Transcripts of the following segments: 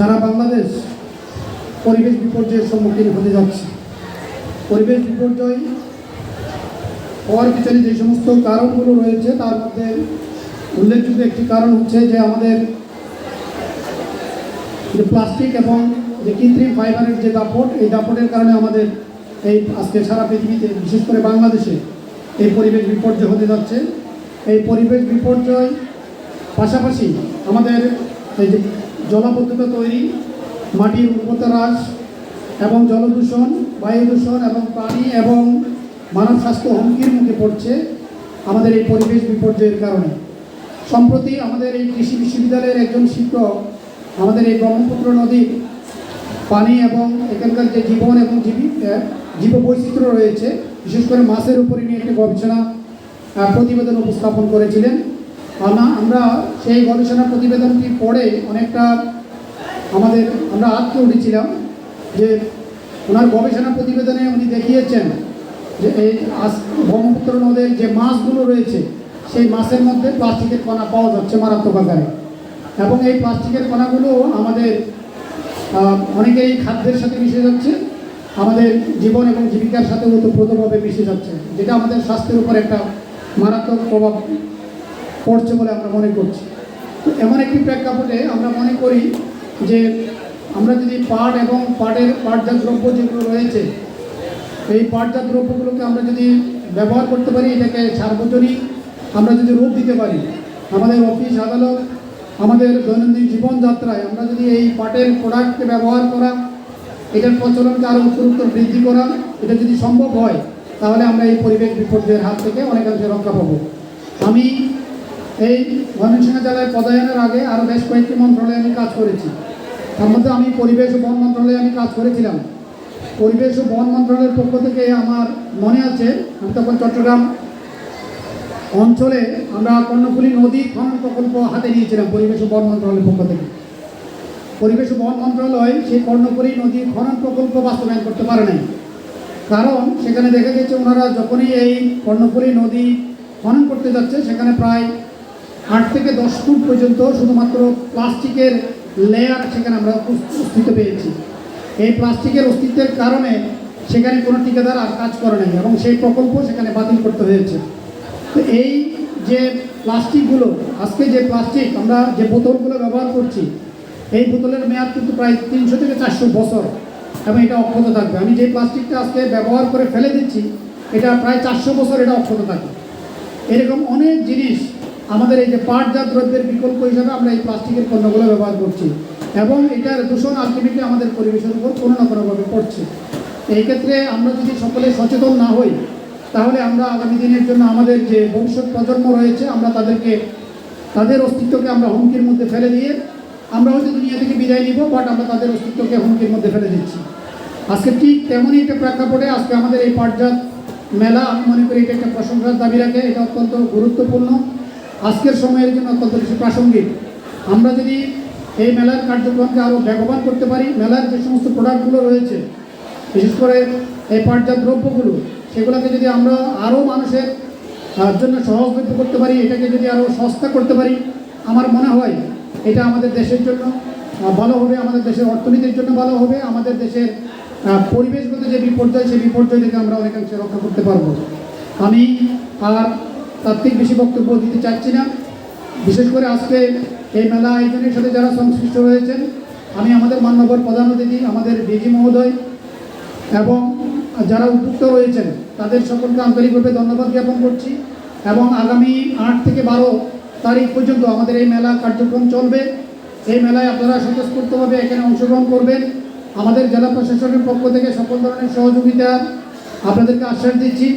সারা বাংলাদেশ পরিবেশ বিপর্যয়ের সম্মুখীন হতে যাচ্ছে। পরিবেশ বিপর্যয় হওয়ার পিছনে যে সমস্ত কারণগুলো রয়েছে, তার মধ্যে উল্লেখযোগ্য একটি কারণ হচ্ছে যে আমাদের যে প্লাস্টিক এবং যে কৃত্রিম ফাইবারের যে দাপট, এই দাপটের কারণে আমাদের এই আজকে সারা পৃথিবীতে, বিশেষ করে বাংলাদেশে, এই পরিবেশ বিপর্যয় হতে যাচ্ছে। এই পরিবেশ বিপর্যয় পাশাপাশি আমাদের এই যে জলাবদ্ধতা তৈরি, মাটির উর্বরতা হ্রাস এবং জলদূষণ বায়ু দূষণ এবং পানি এবং মানব স্বাস্থ্য হুমকির মুখে পড়ছে আমাদের এই পরিবেশ বিপর্যয়ের কারণে। সম্প্রতি আমাদের এই কৃষি বিশ্ববিদ্যালয়ের একজন শিক্ষক আমাদের এই ব্রহ্মপুত্র নদীর পানি এবং এখানকার যে জীবন এবং জীবী জীব বৈচিত্র্য রয়েছে, বিশেষ করে মাছের উপরে নিয়ে একটি গবেষণা প্রতিবেদন উপস্থাপন করেছিলেন। আমরা সেই গবেষণা প্রতিবেদনটি পড়ে অনেকটা আমাদের, আমরা আটকে উঠেছিলাম যে ওনার গবেষণা প্রতিবেদনে উনি দেখিয়েছেন যে এই ব্রহ্মপুত্র নদের যে মাছগুলো রয়েছে, সেই মাছের মধ্যে প্লাস্টিকের কণা পাওয়া যাচ্ছে মারাত্মক আকারে। এবং এই প্লাস্টিকের কণাগুলো আমাদের অনেকেই খাদ্যের সাথে মিশে যাচ্ছে, আমাদের জীবন এবং জীবিকার সাথে ওতপ্রোতভাবে মিশে যাচ্ছে, যেটা আমাদের স্বাস্থ্যের উপর একটা মারাত্মক প্রভাব পড়ছে বলে আমরা মনে করছি। তো এমন একটি প্রেক্ষাপটে আমরা মনে করি যে আমরা যদি পাট এবং পাটের পাটজাত দ্রব্য যেগুলো রয়েছে, এই পাটজাত দ্রব্যগুলোকে আমরা যদি ব্যবহার করতে পারি, এটাকে সার্বজনীন আমরা যদি রূপ দিতে পারি, আমাদের অফিস, আদালত, আমাদের দৈনন্দিন জীবনযাত্রায় আমরা যদি এই পাটের প্রোডাক্টকে ব্যবহার করা, এটার প্রচলনকে আরও উত্তরোত্তর বৃদ্ধি করা, এটা যদি সম্ভব হয়, তাহলে আমরা এই পরিবেশ বিপর্যয়ের হাত থেকে অনেকাংশে রক্ষা পাবো। আমি এই ময়মনসিংহ জেলায় পদায়নের আগে আরও বেশ কয়েকটি মন্ত্রণালয়ে আমি কাজ করেছি। তার মধ্যে আমি পরিবেশ ও বন মন্ত্রণালয়ে আমি কাজ করেছিলাম। পরিবেশ ও বন মন্ত্রণালয়ের পক্ষ থেকে আমার মনে আছে, আমি তখন চট্টগ্রাম অঞ্চলে আমরা কর্ণফুলী নদী খনন প্রকল্প হাতে নিয়েছিলাম পরিবেশ ও বন মন্ত্রণালয়ের পক্ষ থেকে। পরিবেশ ও বন মন্ত্রণালয় সেই কর্ণফুলী নদী খনন প্রকল্প বাস্তবায়ন করতে পারে নাই। কারণ সেখানে দেখা গেছে ওনারা যখনই এই কর্ণফুলী নদী খনন করতে যাচ্ছে, সেখানে প্রায় আট থেকে দশ ফুট পর্যন্ত শুধুমাত্র প্লাস্টিকের লেয়ার সেখানে আমরা অস্তিত্ব পেয়েছি। এই প্লাস্টিকের অস্তিত্বের কারণে সেখানে কোনো ঠিকাদার আর কাজ করে নাই এবং সেই প্রকল্প সেখানে বাতিল করতে হয়েছে। তো এই যে প্লাস্টিকগুলো, আজকে যে প্লাস্টিক, আমরা যে বোতলগুলো ব্যবহার করছি, এই বোতলের মেয়াদ কিন্তু প্রায় তিনশো থেকে চারশো বছর এবং এটা অক্ষত থাকবে। আমি যে প্লাস্টিকটা আজকে ব্যবহার করে ফেলে দিচ্ছি, এটা প্রায় চারশো বছর এটা অক্ষত থাকবে। এরকম অনেক জিনিস আমাদের এই যে পাটজাত দ্রব্যের বিকল্প হিসাবে আমরা এই প্লাস্টিকের পণ্যগুলো ব্যবহার করছি। এবং এটার দূষণ আলটিমেটলি আমাদের পরিবেশের উপর কোনো না কোনোভাবে পড়ছে। এই ক্ষেত্রে আমরা যদি সকলে সচেতন না হই, তাহলে আমরা আগামী দিনের জন্য আমাদের যে ভবিষ্যৎ প্রজন্ম রয়েছে, আমরা তাদেরকে, তাদের অস্তিত্বকে আমরা হুমকির মধ্যে ফেলে দিয়ে আমরা হয়তো দুনিয়া থেকে বিদায় নিব বাট আমরা তাদের অস্তিত্বকে হুমকির মধ্যে ফেলে দিচ্ছি। আজকে ঠিক তেমনই একটা প্রেক্ষাপটে আজকে আমাদের এই পাটজাত মেলা, আমি মনে করি এটা একটা প্রশংসার দাবি রাখে, এটা অত্যন্ত গুরুত্বপূর্ণ। আজকের সময়ের জন্য অত্যন্ত বেশি প্রাসঙ্গিক। আমরা যদি এই মেলার কার্যক্রমকে আরও বেগবান করতে পারি, মেলার যে সমস্ত প্রোডাক্টগুলো রয়েছে, বিশেষ করে এই পাটজাত দ্রব্যগুলো, সেগুলোকে যদি আমরা আরও মানুষের জন্য সহজলভ্য করতে পারি, এটাকে যদি আরও সস্তা করতে পারি, আমার মনে হয় এটা আমাদের দেশের জন্য ভালো হবে, আমাদের দেশের অর্থনীতির জন্য ভালো হবে, আমাদের দেশের পরিবেশগত যে বিপর্যয়, সেই বিপর্যয় থেকে আমরা অনেকাংশে রক্ষা করতে পারব। আমি আর তাত্ত্বিক বেশি বক্তব্য দিতে চাচ্ছি না। বিশেষ করে আজকে এই মেলা আয়োজনের সাথে যারা সংশ্লিষ্ট রয়েছেন, আমি আমাদের মান্যবর প্রধান অতিথি, আমাদের ডিজি মহোদয় এবং যারা উদ্যুক্ত রয়েছেন, তাদের সকলকে আন্তরিকভাবে ধন্যবাদ জ্ঞাপন করছি এবং আগামী আট থেকে বারো তারিখ পর্যন্ত আমাদের এই মেলা কার্যক্রম চলবে। এই মেলায় আপনারা স্বতঃস্ফূর্তভাবে এখানে অংশগ্রহণ করবেন। আমাদের জেলা প্রশাসনের পক্ষ থেকে সকল ধরনের সহযোগিতা আপনাদেরকে আশ্বাস দিচ্ছি।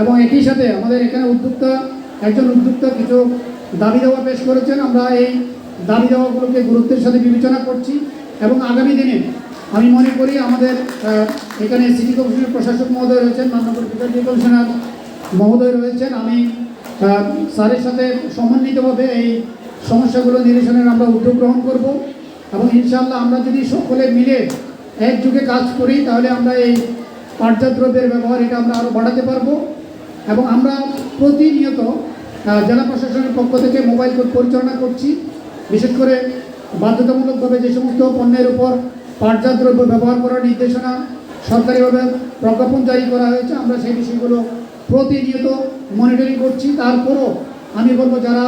এবং একই সাথে আমাদের এখানে উদ্যোক্তা, একজন উদ্যোক্তা কিছু দাবি দেওয়া পেশ করেছেন। আমরা এই দাবি দেওয়াগুলোকে গুরুত্বের সাথে বিবেচনা করছি এবং আগামী দিনে আমি মনে করি আমাদের এখানে সিটি কমিশনের প্রশাসক মহোদয় রয়েছেন, মাননীয় বিভাগীয় কমিশনার মহোদয় রয়েছেন। আমি স্যারের সাথে সমন্বিতভাবে এই সমস্যাগুলো নিরসনের আমরা উদ্যোগ গ্রহণ করব এবং ইনশাআল্লাহ আমরা যদি সকলে মিলে একযুগে কাজ করি, তাহলে আমরা এই পাটজাত দ্রব্যের ব্যবহার এটা আমরা আরও বাড়াতে পারব। এবং আমরা প্রতিনিয়ত জেলা প্রশাসনের পক্ষ থেকে মোবাইল কোর্ট পরিচালনা করছি। বিশেষ করে বাধ্যতামূলকভাবে যে সমস্ত পণ্যের উপর পাটজাত দ্রব্য ব্যবহার করার নির্দেশনা সরকারিভাবে প্রজ্ঞাপন জারি করা হয়েছে, আমরা সেই বিষয়গুলো প্রতিনিয়ত মনিটরিং করছি। তারপরও আমি বলব, যারা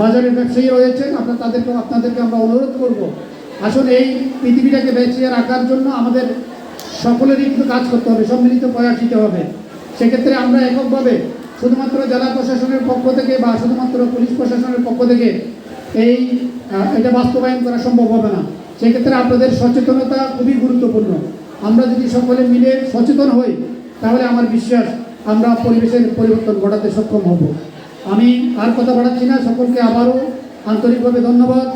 বাজারের ব্যবসায়ী রয়েছেন, আপনার তাদেরকে, আপনাদেরকে আমরা অনুরোধ করব আসলে এই পৃথিবীটাকে বেঁচিয়ে রাখার জন্য আমাদের সকলেরই কিন্তু কাজ করতে হবে, সম্মিলিত প্রয়াস দিতে হবে। সেক্ষেত্রে আমরা এককভাবে শুধুমাত্র জেলা প্রশাসনের পক্ষ থেকে বা শুধুমাত্র পুলিশ প্রশাসনের পক্ষ থেকে এই এটা বাস্তবায়ন করা সম্ভব হবে না। সেক্ষেত্রে আপনাদের সচেতনতা খুবই গুরুত্বপূর্ণ। আমরা যদি সকলে মিলে সচেতন হই, তাহলে আমার বিশ্বাস আমরা পরিবেশের পরিবর্তন ঘটাতে সক্ষম হব। আমি আর কথা বাড়াচ্ছি না, সকলকে আবারও আন্তরিকভাবে ধন্যবাদ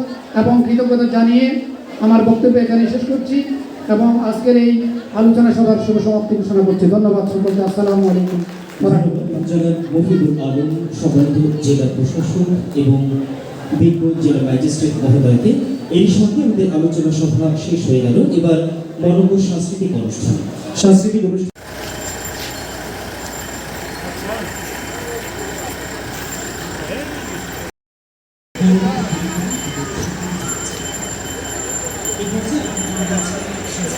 এবং কৃতজ্ঞতা জানিয়ে আমার বক্তব্য এখানে শেষ করছি। এবং আজকের এই আলোচনা সভার শুভ সমাপ্তি ঘোষণা করছি। ধন্যবাদ সকলকে। আসসালামু আলাইকুম। জেলা এবং জেলা ম্যাজিস্ট্রেট মহোদয়কে এই আমাদের আলোচনা সভা শেষ হয়ে গেল। এবার মনজ্ঞ সাংস্কৃতিক অনুষ্ঠান। সাংস্কৃতিক অনুষ্ঠান নাম আছে এটার নাম হচ্ছে half moon pie cheese pie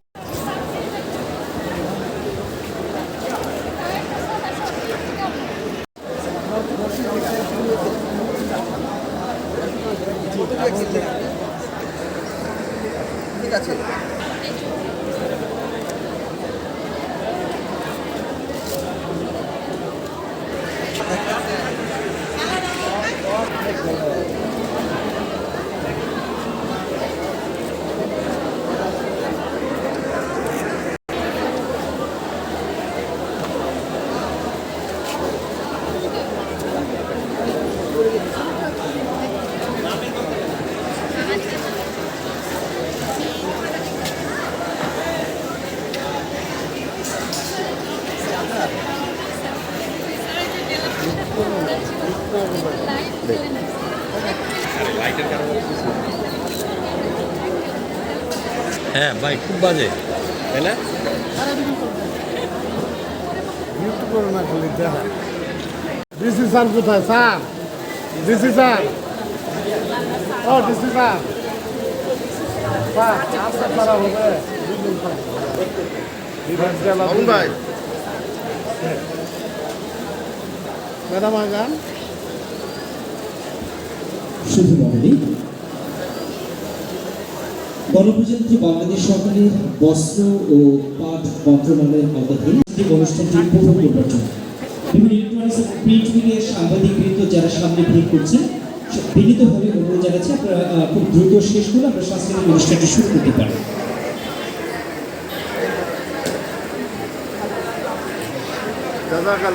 হ্যাঁ ভাই খুব বাজে। তাই না? ডিসি স্যার কোথায় স্যার ডিসি স্যার ও ডিসি স্যার স্যার করা হবে ম্যাডাম আগান শুধু মহলী গণপ্রজাতন্ত্রী বাংলাদেশ সরকারের বস্ত্র ও পাট মন্ত্রণালয়ের আওতাধীন অনুষ্ঠানটি উপভোগ করবার বিভিন্ন ইলেকট্রনিক্স প্রিন্ট মিডিয়ার সাংবাদিক যারা সামনে ভিড় করছেন বিনীতভাবে অনুরোধ জানাচ্ছি, আপনারা খুব দ্রুত শেষ করে আমরা সাংস্কৃতিক অনুষ্ঠানটি শুরু করতে পারেন